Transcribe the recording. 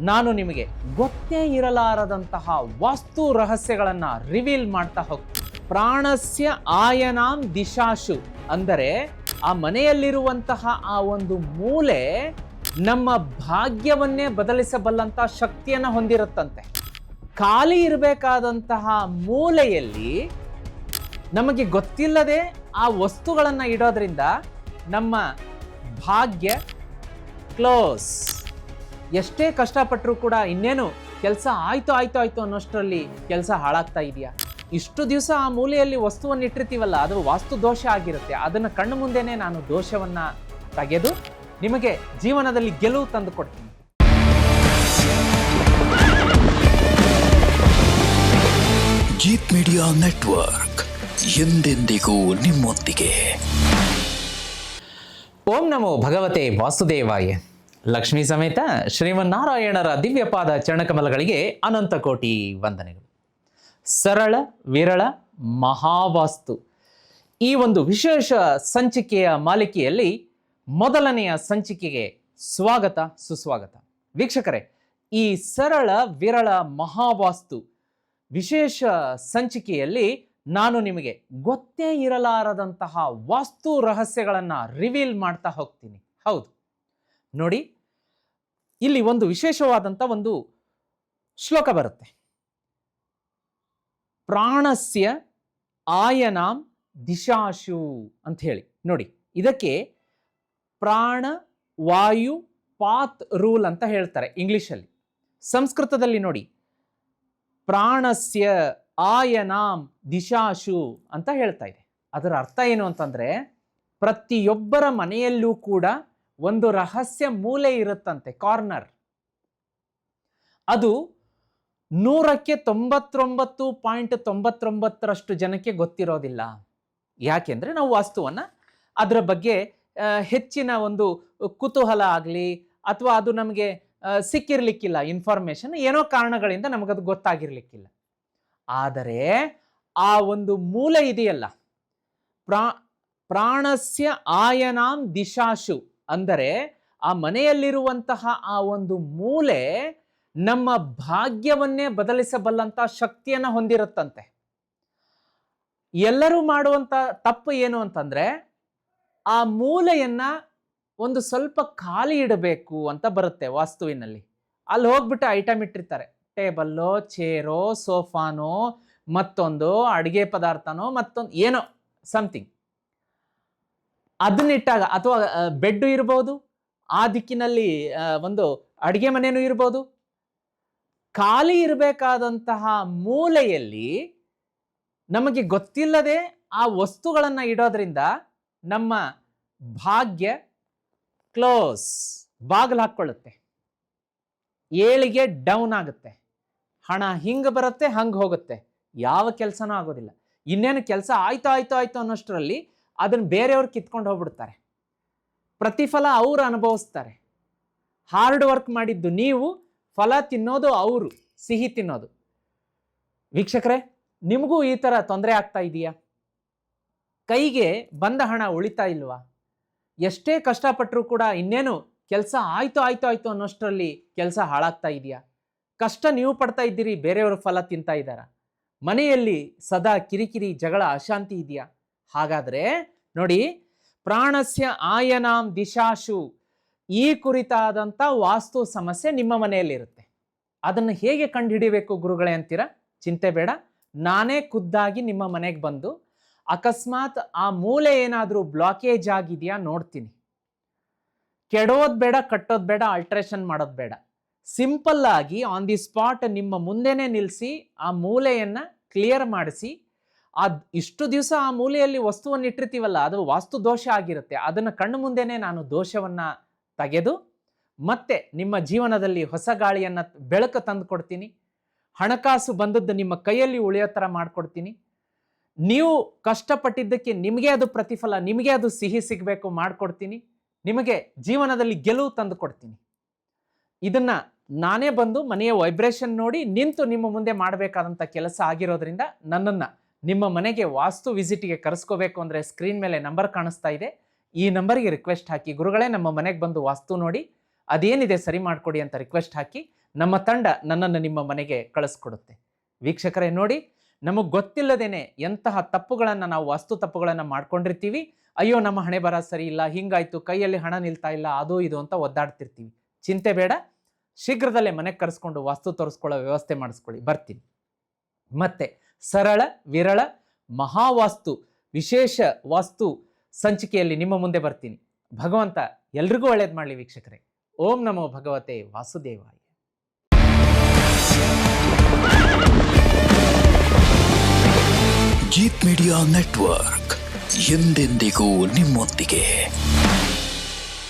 ನಾನು ನಿಮಗೆ ಗೊತ್ತೇ ಇರಲಾರದಂತಹ ವಾಸ್ತು ರಹಸ್ಯಗಳನ್ನು ರಿವೀಲ್ ಮಾಡ್ತಾ ಹೋಗ್ತೀನಿ ಪ್ರಾಣಸ್ಯ ಆಯನಾಂ ದಿಶಾಶು. ಅಂದರೆ ಆ ಮನೆಯಲ್ಲಿರುವಂತಹ ಆ ಒಂದು ಮೂಲೆ ನಮ್ಮ ಭಾಗ್ಯವನ್ನೇ ಬದಲಿಸಬಲ್ಲಂತಹ ಶಕ್ತಿಯನ್ನು ಹೊಂದಿರುತ್ತಂತೆ. ಖಾಲಿ ಇರಬೇಕಾದಂತಹ ಮೂಲೆಯಲ್ಲಿ ನಮಗೆ ಗೊತ್ತಿಲ್ಲದೆ ಆ ವಸ್ತುಗಳನ್ನು ಇಡೋದ್ರಿಂದ ನಮ್ಮ ಭಾಗ್ಯ ಕ್ಲೋಸ್. ಎಷ್ಟೇ ಕಷ್ಟಪಟ್ಟರೂ ಕೂಡ ಇನ್ನೇನು ಕೆಲಸ ಆಯ್ತು ಆಯ್ತು ಆಯ್ತು ಅನ್ನೋಷ್ಟರಲ್ಲಿ ಕೆಲಸ ಹಾಳಾಗ್ತಾ ಇದೆಯಾ? ಇಷ್ಟು ದಿವಸ ಆ ಮೂಲೆಯಲ್ಲಿ ವಸ್ತುವನ್ನು ಇಟ್ಟಿರ್ತೀವಲ್ಲ ಅದು ವಾಸ್ತು ದೋಷ ಆಗಿರುತ್ತೆ. ಅದನ್ನು ಕಣ್ಣು ಮುಂದೆನೇ ನಾನು ದೋಷವನ್ನು ತೆಗೆದು ನಿಮಗೆ ಜೀವನದಲ್ಲಿ ಗೆಲುವು ತಂದು ಕೊಡ್ತೀನಿ. ಜೀತ್ ಮೀಡಿಯಾ ನೆಟ್ವರ್ಕ್ ಎಂದೆಂದಿಗೂ ನಿಮ್ಮೊಂದಿಗೆ. ಓಂ ನಮೋ ಭಗವತೆ ವಾಸುದೇವಾಯ. ಲಕ್ಷ್ಮೀ ಸಮೇತ ಶ್ರೀಮನ್ನಾರಾಯಣರ ದಿವ್ಯಪಾದ ಚರಣಕಮಲಗಳಿಗೆ ಅನಂತ ಕೋಟಿ ವಂದನೆಗಳು. ಸರಳ, ವಿರಳ, ಮಹಾವಾಸ್ತು. ಈ ಒಂದು ವಿಶೇಷ ಸಂಚಿಕೆಯ ಮಾಲಿಕೆಯಲ್ಲಿ ಮೊದಲನೆಯ ಸಂಚಿಕೆಗೆ ಸ್ವಾಗತ, ಸುಸ್ವಾಗತ. ವೀಕ್ಷಕರೇ, ಈ ಸರಳ, ವಿರಳ, ಮಹಾವಾಸ್ತು ವಿಶೇಷ ಸಂಚಿಕೆಯಲ್ಲಿ ನಾನು ನಿಮಗೆ ಗೊತ್ತೇ ಇರಲಾರದಂತಹ ವಾಸ್ತು ರಹಸ್ಯಗಳನ್ನು ರಿವೀಲ್ ಮಾಡ್ತಾ ಹೋಗ್ತೀನಿ. ಹೌದು. ನೋಡಿ ಇಲ್ಲಿ ಒಂದು ವಿಶೇಷವಾದಂಥ ಒಂದು ಶ್ಲೋಕ ಬರುತ್ತೆ. ಪ್ರಾಣಸ್ಯ ಆಯನಾಂ ದಿಶಾಶು ಅಂತ ಹೇಳಿ. ನೋಡಿ, ಇದಕ್ಕೆ ಪ್ರಾಣ, ವಾಯು, ಪಾತ್, ರೂಲ್ ಅಂತ ಹೇಳ್ತಾರೆ ಇಂಗ್ಲಿಷಲ್ಲಿ. ಸಂಸ್ಕೃತದಲ್ಲಿ ನೋಡಿ, ಪ್ರಾಣಸ್ಯ ಆಯನಾಂ ದಿಶಾಶು ಅಂತ ಹೇಳ್ತಾ ಇದೆ. ಅದರ ಅರ್ಥ ಏನು ಅಂತಂದ್ರೆ, ಪ್ರತಿಯೊಬ್ಬರ ಮನೆಯಲ್ಲೂ ಕೂಡ ಒಂದು ರಹಸ್ಯ ಮೂಲೆ ಇರುತ್ತಂತೆ ಕಾರ್ನರ್ ಅದು ನೂರಕ್ಕೆ ತೊಂಬತ್ತೊಂಬತ್ತು ಪಾಯಿಂಟ್ ತೊಂಬತ್ತೊಂಬತ್ತರಷ್ಟು ಜನಕ್ಕೆ ಗೊತ್ತಿರೋದಿಲ್ಲ. ಯಾಕೆಂದ್ರೆ ನಾವು ವಾಸ್ತುವನ್ನ ಅದರ ಬಗ್ಗೆ ಹೆಚ್ಚಿನ ಒಂದು ಕುತೂಹಲ ಆಗಲಿ ಅಥವಾ ಅದು ನಮಗೆ ಸಿಕ್ಕಿರಲಿಕ್ಕಿಲ್ಲ ಇನ್ಫಾರ್ಮೇಷನ್ ಏನೋ ಕಾರಣಗಳಿಂದ ನಮಗದು ಗೊತ್ತಾಗಿರಲಿಕ್ಕಿಲ್ಲ. ಆದರೆ ಆ ಒಂದು ಮೂಲ ಇದೆಯಲ್ಲ. ಪ್ರಾ, ಪ್ರಾಣಸ್ಯ ಆಯನಾಂ ದಿಶಾಶು. ಅಂದರೆ ಆ ಮನೆಯಲ್ಲಿರುವಂತಹ ಆ ಒಂದು ಮೂಲೆ ನಮ್ಮ ಭಾಗ್ಯವನ್ನೇ ಬದಲಿಸಬಲ್ಲಂತ ಶಕ್ತಿಯನ್ನ ಹೊಂದಿರುತ್ತಂತೆ. ಎಲ್ಲರೂ ಮಾಡುವಂತ ತಪ್ಪು ಏನು ಅಂತಂದ್ರೆ ಆ ಮೂಲೆಯನ್ನ ಒಂದು ಸ್ವಲ್ಪ ಖಾಲಿ ಇಡಬೇಕು ಅಂತ ಬರುತ್ತೆ ವಾಸ್ತುವಿನಲ್ಲಿ. ಅಲ್ಲಿ ಹೋಗ್ಬಿಟ್ಟು ಐಟಮ್ ಇಟ್ಟಿರ್ತಾರೆ. ಟೇಬಲ್ಲೋ, ಚೇರೋ, ಸೋಫಾನೋ, ಮತ್ತೊಂದು ಅಡಿಗೆ ಪದಾರ್ಥನೋ, ಮತ್ತೊಂದು ಏನೋ ಸಮಥಿಂಗ್ ಅದನ್ನಿಟ್ಟಾಗ ಅಥವಾ ಬೆಡ್ ಇರ್ಬೋದು, ಆ ದಿಕ್ಕಿನಲ್ಲಿ ಒಂದು ಅಡಿಗೆ ಮನೆಯೂ ಇರ್ಬೋದು. ಖಾಲಿ ಇರಬೇಕಾದಂತಹ ಮೂಲೆಯಲ್ಲಿ ನಮಗೆ ಗೊತ್ತಿಲ್ಲದೆ ಆ ವಸ್ತುಗಳನ್ನು ಇಡೋದ್ರಿಂದ ನಮ್ಮ ಭಾಗ್ಯ ಕ್ಲೋಸ್, ಬಾಗಿಲು ಹಾಕ್ಕೊಳ್ಳುತ್ತೆ. ಏಳಿಗೆ ಡೌನ್ ಆಗುತ್ತೆ. ಹಣ ಹಿಂಗೆ ಬರುತ್ತೆ, ಹಂಗೆ ಹೋಗುತ್ತೆ. ಯಾವ ಕೆಲಸನೂ ಆಗೋದಿಲ್ಲ. ಇನ್ನೇನು ಕೆಲಸ ಆಯ್ತು ಆಯ್ತು ಆಯ್ತು ಅನ್ನೋಷ್ಟರಲ್ಲಿ ಅದನ್ನು ಬೇರೆಯವ್ರು ಕಿತ್ಕೊಂಡು ಹೋಗ್ಬಿಡ್ತಾರೆ. ಪ್ರತಿಫಲ ಅವರು ಅನುಭವಿಸ್ತಾರೆ. ಹಾರ್ಡ್ ವರ್ಕ್ ಮಾಡಿದ್ದು ನೀವು, ಫಲ ತಿನ್ನೋದು ಅವರು, ಸಿಹಿ ತಿನ್ನೋದು. ವೀಕ್ಷಕರೇ, ನಿಮಗೂ ಈ ಥರ ತೊಂದರೆ ಆಗ್ತಾ ಇದೆಯಾ? ಕೈಗೆ ಬಂದ ಹಣ ಉಳಿತಾ ಇಲ್ವಾ? ಎಷ್ಟೇ ಕಷ್ಟಪಟ್ಟರೂ ಕೂಡ ಇನ್ನೇನು ಕೆಲಸ ಆಯ್ತು ಆಯ್ತು ಆಯ್ತು ಅನ್ನೋಷ್ಟರಲ್ಲಿ ಕೆಲಸ ಹಾಳಾಗ್ತಾ ಇದೆಯಾ? ಕಷ್ಟ ನೀವು ಪಡ್ತಾ ಇದ್ದೀರಿ, ಬೇರೆಯವರು ಫಲ ತಿಂತಾ ಇದ್ದಾರಾ? ಮನೆಯಲ್ಲಿ ಸದಾ ಕಿರಿಕಿರಿ, ಜಗಳ, ಅಶಾಂತಿ ಇದೆಯಾ? ಹಾಗಾದರೆ ನೋಡಿ, ಪ್ರಾಣಸ್ಯ ಆಯನಾಂ ದಿಶಾಶು, ಈ ಕುರಿತಾದಂಥ ವಾಸ್ತು ಸಮಸ್ಯೆ ನಿಮ್ಮ ಮನೆಯಲ್ಲಿರುತ್ತೆ. ಅದನ್ನು ಹೇಗೆ ಕಂಡುಹಿಡಿಬೇಕು ಗುರುಗಳೇ ಅಂತೀರಾ? ಚಿಂತೆ ಬೇಡ. ನಾನೇ ಖುದ್ದಾಗಿ ನಿಮ್ಮ ಮನೆಗೆ ಬಂದು ಅಕಸ್ಮಾತ್ ಆ ಮೂಲೆ ಏನಾದರೂ ಬ್ಲಾಕೇಜ್ ಆಗಿದೆಯಾ ನೋಡ್ತೀನಿ. ಕೆಡೋದು ಬೇಡ, ಕಟ್ಟೋದು ಬೇಡ ಆಲ್ಟ್ರೇಷನ್ ಮಾಡೋದು ಬೇಡ. ಸಿಂಪಲ್ ಆಗಿ ಆನ್ ದಿ ಸ್ಪಾಟ್ ನಿಮ್ಮ ಮುಂದೆನೇ ನಿಲ್ಲಿಸಿ ಆ ಮೂಲೆಯನ್ನು ಕ್ಲಿಯರ್ ಮಾಡಿಸಿ ಆ ಇಷ್ಟು ದಿವಸ ಆ ಮೂಲೆಯಲ್ಲಿ ವಸ್ತುವನ್ನು ಇಟ್ಟಿರ್ತೀವಲ್ಲ ಅದು ವಾಸ್ತು ದೋಷ ಆಗಿರುತ್ತೆ. ಅದನ್ನು ಕಣ್ಣು ಮುಂದೆನೆ ನಾನು ದೋಷವನ್ನು ತೆಗೆದು, ಮತ್ತೆ ನಿಮ್ಮ ಜೀವನದಲ್ಲಿ ಹೊಸ ಗಾಳಿಯನ್ನು ಬೆಳಕು ತಂದು ಕೊಡ್ತೀನಿ. ಹಣಕಾಸು ಬಂದದ್ದು ನಿಮ್ಮ ಕೈಯಲ್ಲಿ ಉಳಿಯೋ ಥರ ಮಾಡಿಕೊಡ್ತೀನಿ. ನೀವು ಕಷ್ಟಪಟ್ಟಿದ್ದಕ್ಕೆ ನಿಮಗೆ ಅದು ಪ್ರತಿಫಲ, ನಿಮಗೆ ಅದು ಸಿಹಿ ಸಿಗಬೇಕು ಮಾಡಿಕೊಡ್ತೀನಿ. ನಿಮಗೆ ಜೀವನದಲ್ಲಿ ಗೆಲುವು ತಂದು ಕೊಡ್ತೀನಿ. ಇದನ್ನು ನಾನೇ ಬಂದು ಮನೆಯ ವೈಬ್ರೇಷನ್ ನೋಡಿ ನಿಂತು ನಿಮ್ಮ ಮುಂದೆ ಮಾಡಬೇಕಾದಂಥ ಕೆಲಸ ಆಗಿರೋದ್ರಿಂದ ನನ್ನನ್ನು ನಿಮ್ಮ ಮನೆಗೆ ವಾಸ್ತು ವಿಸಿಟ್ಗೆ ಕರೆಸ್ಕೋಬೇಕು ಅಂದರೆ ಸ್ಕ್ರೀನ್ ಮೇಲೆ ನಂಬರ್ ಕಾಣಿಸ್ತಾ ಇದೆ. ಈ ನಂಬರ್ಗೆ ರಿಕ್ವೆಸ್ಟ್ ಹಾಕಿ, ಗುರುಗಳೇ ನಮ್ಮ ಮನೆಗೆ ಬಂದು ವಾಸ್ತು ನೋಡಿ, ಅದೇನಿದೆ ಸರಿ ಮಾಡಿಕೊಡಿ ಅಂತ ರಿಕ್ವೆಸ್ಟ್ ಹಾಕಿ, ನಮ್ಮ ತಂಡ ನನ್ನನ್ನು ನಿಮ್ಮ ಮನೆಗೆ ಕಳಿಸ್ಕೊಡುತ್ತೆ. ವೀಕ್ಷಕರೇ ನೋಡಿ, ನಮಗೆ ಗೊತ್ತಿಲ್ಲದೇನೆ ಎಂತಹ ತಪ್ಪುಗಳನ್ನು ನಾವು ವಾಸ್ತು ತಪ್ಪುಗಳನ್ನು ಮಾಡ್ಕೊಂಡಿರ್ತೀವಿ. ಅಯ್ಯೋ, ನಮ್ಮ ಹಣೆ ಬರ ಸರಿ ಇಲ್ಲ, ಹಿಂಗಾಯಿತು, ಕೈಯಲ್ಲಿ ಹಣ ನಿಲ್ತಾ ಇಲ್ಲ, ಅದು ಇದು ಅಂತ ಒದ್ದಾಡ್ತಿರ್ತೀವಿ. ಚಿಂತೆ ಬೇಡ, ಶೀಘ್ರದಲ್ಲೇ ಮನೆಗೆ ಕರೆಸ್ಕೊಂಡು ವಾಸ್ತು ತೋರಿಸ್ಕೊಳ್ಳೋ ವ್ಯವಸ್ಥೆ ಮಾಡಿಸ್ಕೊಳ್ಳಿ, ಬರ್ತೀನಿ. ಮತ್ತೆ ಸರಳ, ವಿರಳ, ಮಹಾವಾಸ್ತು, ವಿಶೇಷ ವಾಸ್ತು ಸಂಚಿಕೆಯಲ್ಲಿ ನಿಮ್ಮ ಮುಂದೆ ಬರ್ತೀನಿ. ಭಗವಂತ ಎಲ್ರಿಗೂ ಒಳ್ಳೇದು ಮಾಡಲಿ ವೀಕ್ಷಕರೇ. ಓಂ ನಮೋ ಭಗವತೆ ವಾಸುದೇವಾಯ. ಜೀತ್ ಮೀಡಿಯಾ ನೆಟ್ವರ್ಕ್ ಎಂದೆಂದಿಗೂ ನಿಮ್ಮೊಂದಿಗೆ.